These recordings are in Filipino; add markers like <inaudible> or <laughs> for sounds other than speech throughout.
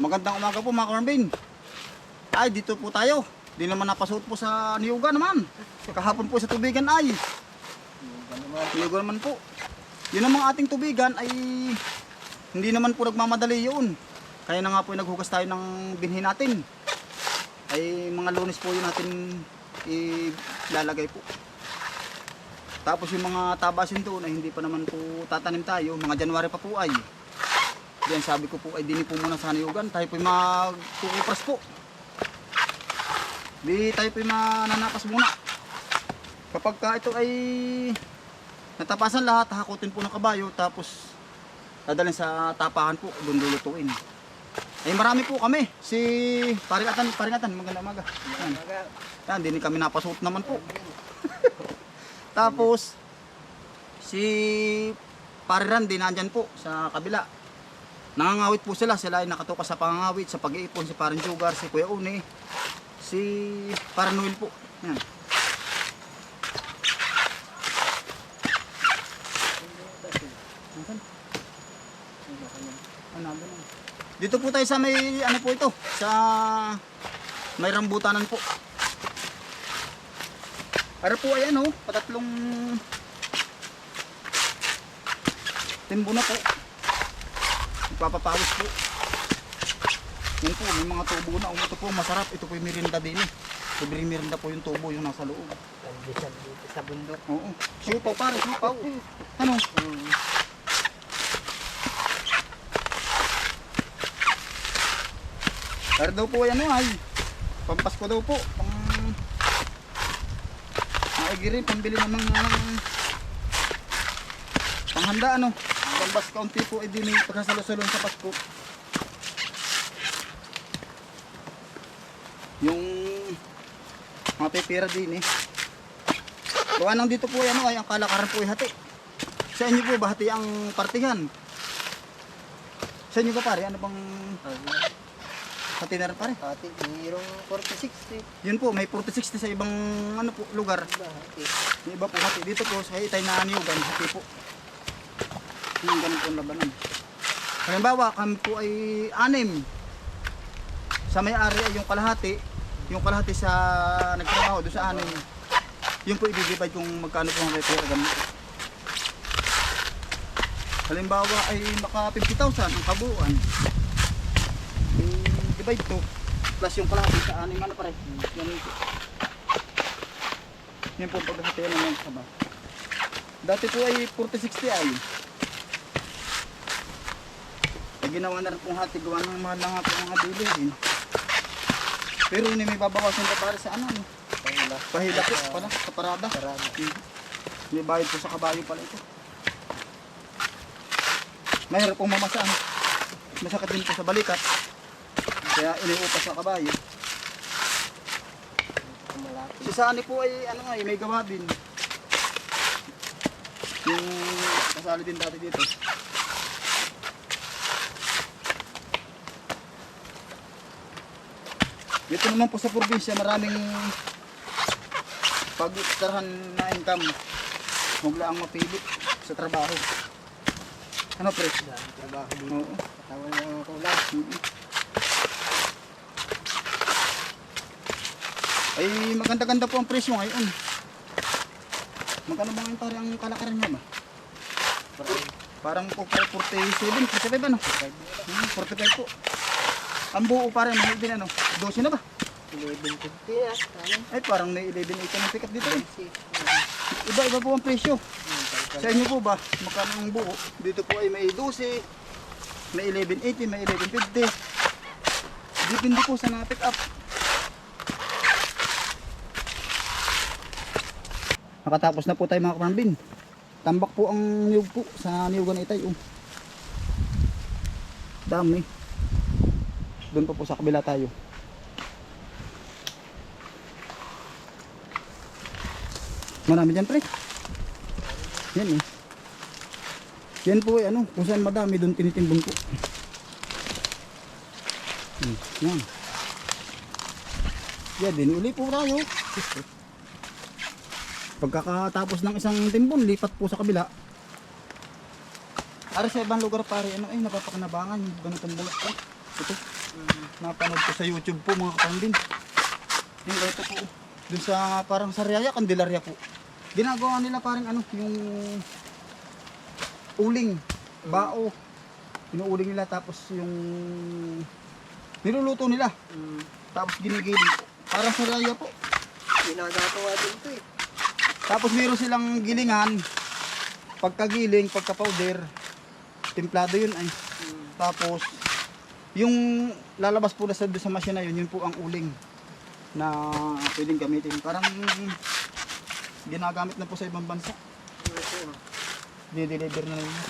Magandang umaga po mga Carmen. Ay, dito po tayo. Di naman napasuot po sa niyuga naman. Kahapon po sa tubigan ay. Niyuga naman po. Yun ang mga ating tubigan ay hindi naman po nagmamadali yun. Kaya na nga po naghugas tayo ng binhi natin. Ay mga lunes po yun natin ilalagay po. Tapos yung mga tabasin doon ay hindi pa naman po tatanim tayo. Mga January pa po ay. Diyan sabi ko po ay dini po muna sa niyugan. Tayo po magkukupras po. Di tayo po mananapas muna. Kapag ka ito ay natapasan lahat, hakutin po ng kabayo. Tapos dadalhin sa tapahan po, doon lulutuin. Ay marami po kami. Si Paringatan, Paringatan, maganda umaga. Yan. Yan, din kami napasuot naman po. <laughs> Tapos, si Pariran din nandyan po sa kabila. Nangangawit po sila. Sila ay nakatukas sa pangangawit, sa pag-iipon. Si Parin Sugar, si Kuya Une, si Paranuel po. Yan. Dito po tayo sa may ano po ito, sa may rambutanan po. Para po ay ano, patatlong timbo na po. Ipapapawis po. Yan po, may mga tubo na. Ito po, masarap. Ito po yung merinda din eh. Libre merinda po yung tubo, yung nasa loob. Dito sa bundok. Oo. Siupaw pare, siupaw. Ano? Pero daw po yan ay. Pampasko daw po. Pang... Maigirin, pambili ng mga... Panghanda ano. Pambas kaunti po ay din pagkasalo-salon sa Pasko. Yung mga pepera din eh. Gawa nang dito po ano ay ang kalakaran po ay hati. Sa inyo po ba hati ang partihan? Sa inyo ba pare? Ano bang hati na rin pare? Ate, mayroong 40-60. Yun po, may 40-60 sa ibang ano po, lugar. Diba, ate? Yung iba po hati. Dito po sa itay na niyugan, hati po. Yung ganun po ang labanan. Halimbawa, kami po ay anim. Sa may-ari ay yung kalahati. Yung kalahati sa nagtrabaho doon sa anim. Yung po i-divide kung magkano po ang repera ganun. Halimbawa ay maka 50,000 ang kabuuan. I-divide to. Plus yung kalahati sa anim ano pare. Ganun. Yan po paghahatian ng mga kaba. Dati po ay 40-60 ay. Ginawa na rin pong hati, gawa ng mahal na nga po mga bilihin. Pero hindi may babawasan pa para sa ano. Pahila. Pahila po pala, sa parada. Parada. May bayad po sa kabayo pala ito. Mahirap pong mamasaan. Masakit din po sa balikat. Kaya iniupas sa kabayo. Si Sani po ay ano nga, eh, may gawa din. Yung kasali din dati dito. Dito naman po sa probinsya, maraming pag na income. Huwag lang mapili sa trabaho. Ano pre? Trabaho dito. Oo. Katawan ng mga kulang. Mm. Ay maganda-ganda po ang presyo ngayon. Magkano ba ngayon pare ang kalakaran niya ba? Parang po pare 47, 45 ano? Hmm, 45 po. Ang buo pare mahal din ano? 12 na ba? 11.50 ah. Ay parang may 11 8 ng pick up dito eh. Si. Iba-iba po ang presyo. Sa inyo po ba? Magkano ang buo? Dito po ay may 12, may 1180, may 1150. Depende po sa na-pick up. Nakatapos na po tayo mga kaparambin. Tambak po ang niyog po sa niyugan na itay. Oh. Dami. Doon pa po sa kabila tayo. Marami dyan pre. Yan eh. Yan po ay ano, kung saan madami doon tinitimbon ko. Hmm, yan. Yan din, uli po tayo. Pagkakatapos ng isang timbon, lipat po sa kabila. Para sa ibang lugar pare, ano ay napapakanabangan yung ganitong bulak po. Ito. Napanood ko sa YouTube po mga kapambin. Yung ito po. Dun sa parang sa Riaya, Candelaria po. Ginagawa nila parang ano, yung uling, bao. Inuuling nila tapos yung niluluto nila. Mm. Tapos ginigiling po. Parang sa Riaya po. Ginagawa din to eh. Tapos meron silang gilingan. Pagkagiling, pagka-powder, templado yun ay. Mm. Tapos, yung lalabas po na sa, sa machine na yun, yun po ang uling na pwedeng gamitin. Parang ginagamit na po sa ibang bansa. Dideliver na nila.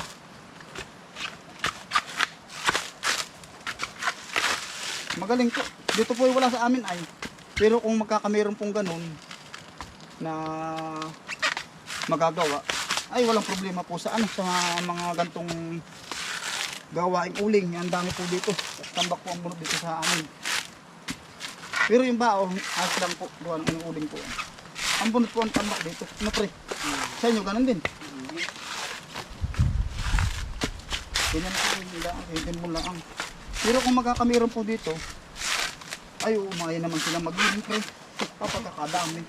Magaling po. Dito po wala sa amin ay. Pero kung magkakameron pong ganun na magagawa, ay walang problema po sa ano sa mga gantong gawaing uling. Ang dami po dito. Tambak po ang bunot dito sa amin. Pero yung bao, as lang po. Gawa ng uling po. Ang bunot po ang tambak dito. Ano pre? Sa inyo ganun din. Ganyan po yung lang, hidden mo lang. Pero kung magkakamiron po dito, ay umaya naman sila mag-ilim pre. Papagkakadami.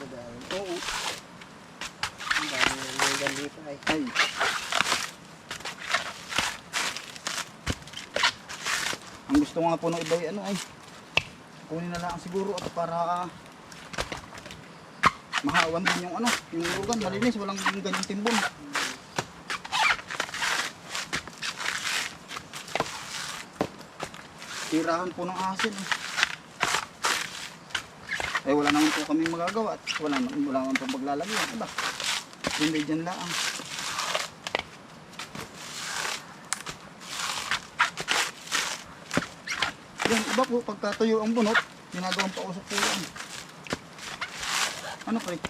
Madami. Oo. Ang dami ng mga dito ay. Ay. Ang gusto nga po ng iba ay ano ay kunin na lang siguro at para mahawan din yung ano, yung lugan, malinis, walang ganyang timbon. Tirahan po ng asin. eh. Wala naman po kami magagawa at wala naman wala naman po paglalagyan. Diba? Hindi dyan lang. Yan, iba po, pagkatuyo ang bunot, ginagawang pausok po yan. Ano pre?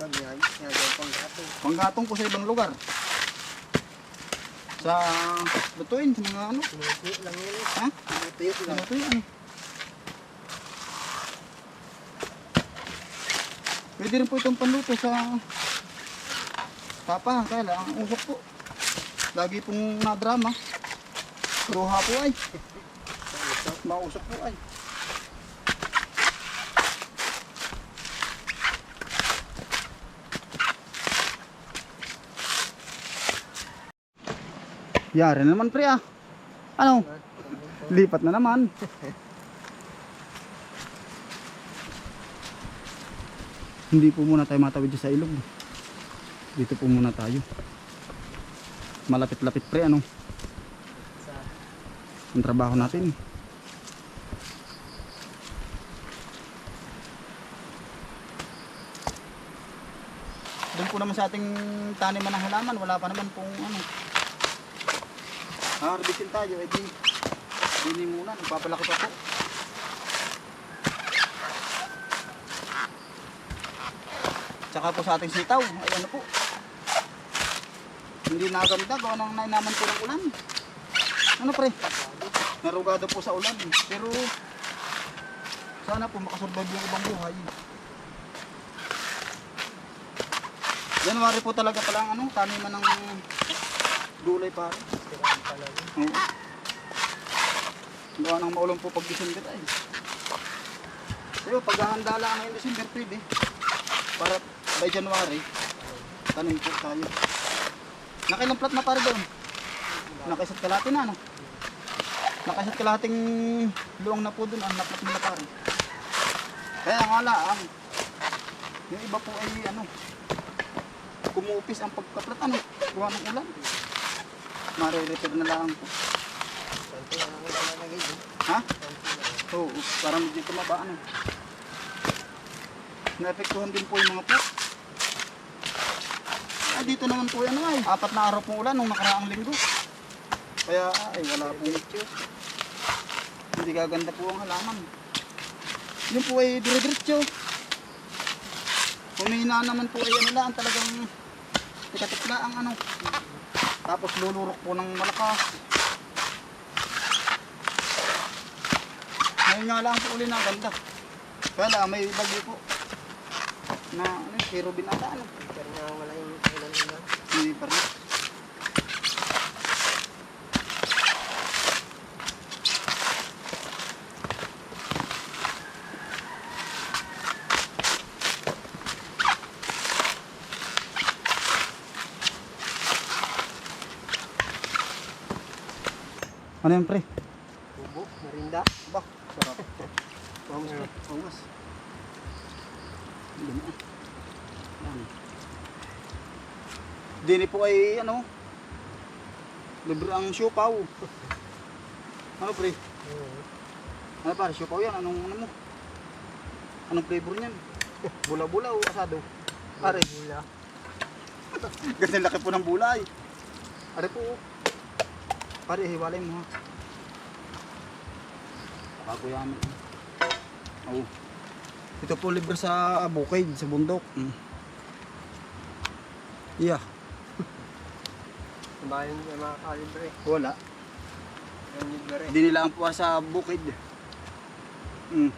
Gato. Panggatong po sa ibang lugar. Sa lutuin, sa mga ano. Sinutuyo lang yun eh. Ha? Sa lang. lutuin. Pwede rin po itong panluto sa tapahan. Kaya lang, ang usok po. Lagi pong nadrama. Ruha po ay. <laughs> Mausok po ay. Yari na naman pre ah. Ano? Lipat na naman. Hindi po muna tayo matawid sa ilog. Dito po muna tayo. Malapit-lapit pre ano. Ang trabaho natin. Doon po naman sa ating taniman ng halaman, wala pa naman pong ano. Harvestin tayo, edi dini muna, nagpapalaki pa po. Tsaka po sa ating sitaw, ay ano po. Hindi naganda, gawa ng nainaman po ng ulan. Ano pre? Narugado po sa ulan. Pero sana po makasurvive yung ibang buhay. January po talaga pala ang ano, taniman ng gulay pare. tirahan pala yun. Oo. Gawa ng maulan po pag December ay. Pero paghahanda lang ngayon December pwede. Para by January, tanim po tayo. Nakailang plat na pare doon? Nakaisat kalahati na ano? Nakaisat kalahating luwang na po doon ang naplat nila pare. Kaya nga lang, yung iba po ay ano, kumupis ang pagkaplat ano, gawa ng ulan. Mare-repair na lang po. Ha? Oo, parang medyo tumaba ano. Naapektuhan din po yung mga pot. Ay, dito naman po yan ay. Apat na araw pong ulan nung nakaraang linggo. Kaya ay wala po. Hindi gaganda po ang halaman. Yun po ay dire-diretso. Humina naman po ay ano lang talagang tikatikla ang ano. Tapos lulurok po ng malakas. Ngayon nga lang po uli na ganda. Lang may bagyo po. Na ano, pero binata ano. Pero nga wala yung ulan ulan. Hindi pa Ano yan pre? Tubo, marinda. Ba, sarap. Pangus pre, pangus. Dini po ay ano, libre ang siopaw. Ano pre? Ano pare, siopaw yan? Anong ano mo? Anong flavor niyan? Bula-bula o asado? Pare, Bula. ganyan <laughs> laki po ng bulay. Pare po. Oh. Pare, hiwalay mo ha. Pakaguyamin. Oo. Ito po libre sa bukid, sa bundok. Mm. Yeah, Bayan sa mga kalibre. wala. Libre. Hindi nila ang puwa sa bukid. Mm.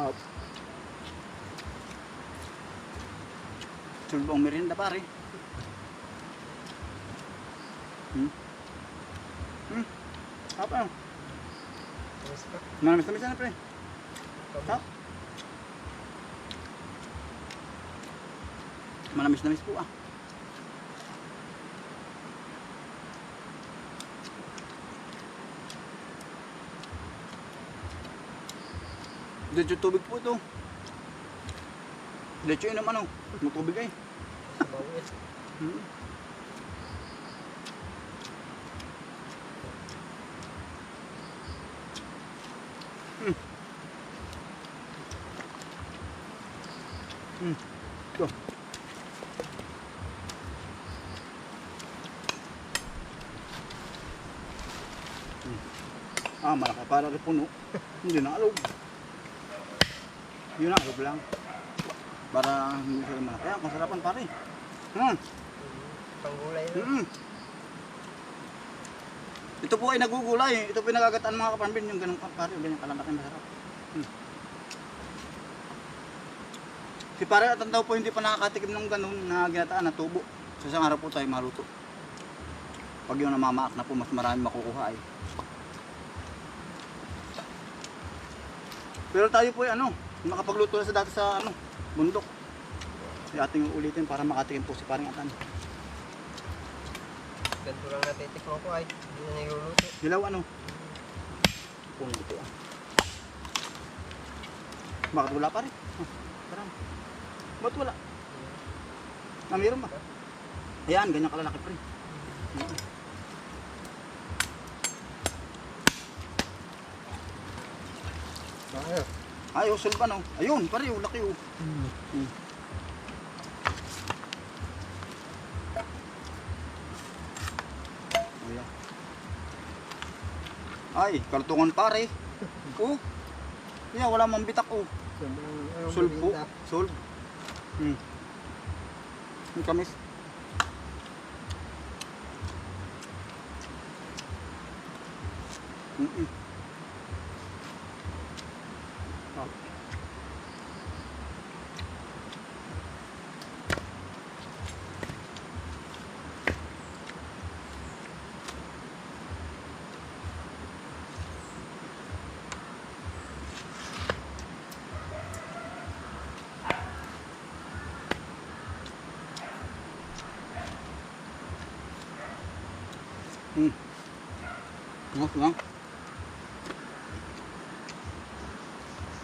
Hop. Sulbong merinda pare. Hmm. Hmm. Apa? Basta. Manamis-namis na pre. Tap. Manamis-namis po ah. Diretso tubig po ito. Diretso yun naman oh. May tubig ay. Bawit. Hmm. Hmm. Hmm. Ito. Hmm. Ah, malaki para rin puno. Hindi na alog. Yun na, alog lang. Para hindi sila malaki. Ah, masarapan pare. Hmm. Panggulay na. Mm. Ito po ay nagugulay. Ito po yung nagagataan mga kaparambin. Yung ganun pare, ganyan kalalaki masarap. Mm. Si pare at daw po hindi pa nakakatikim ng ganun na ginataan na tubo. Sa isang araw po tayo maluto. Pag yung namamaak na po, mas marami makukuha ay. Pero tayo po ay ano, nakapagluto na sa dati sa ano, bundok. Yung ating ulitin para makatikim po si paring atan. Ganito lang natitikman ko ay. Hindi na niluluto. Dilaw ano? Kung ito ah. Bakit wala pa rin? Oh, parang. Ba't wala? Ah, meron ba? Ayan, ganyan kalalaki pa rin. Ayun. Ay, oh, sulban oh. Ayun, pare, oh, laki oh. Hmm. Ayan. Ay, kaltungan pare. Oh. Yeah, wala mang bitak oh. Sulbo. marinda? Sulb. Hmm. Yung kamis. Mm Tengok lang.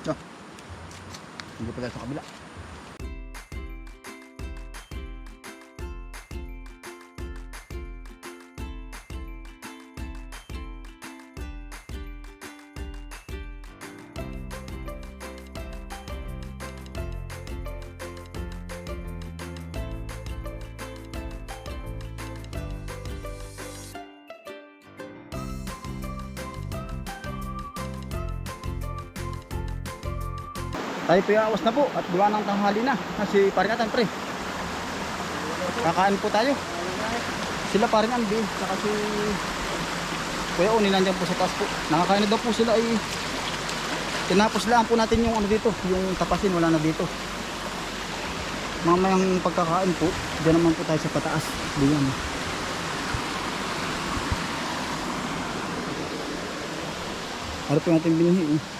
Dah. Tunggu pegang sa kabila. Tayo po awas na po at gawa ng tanghali na. Kasi paringatan pre. Kakain po tayo. Sila paring Andy, saka si Kuya Oni nandiyan po sa taas po. Nakakain na daw po sila ay tinapos lang po natin yung ano dito, yung tapasin wala na dito. Mamayang pagkakain po, diyan naman po tayo sa pataas. Diyan. Po natin binhi eh.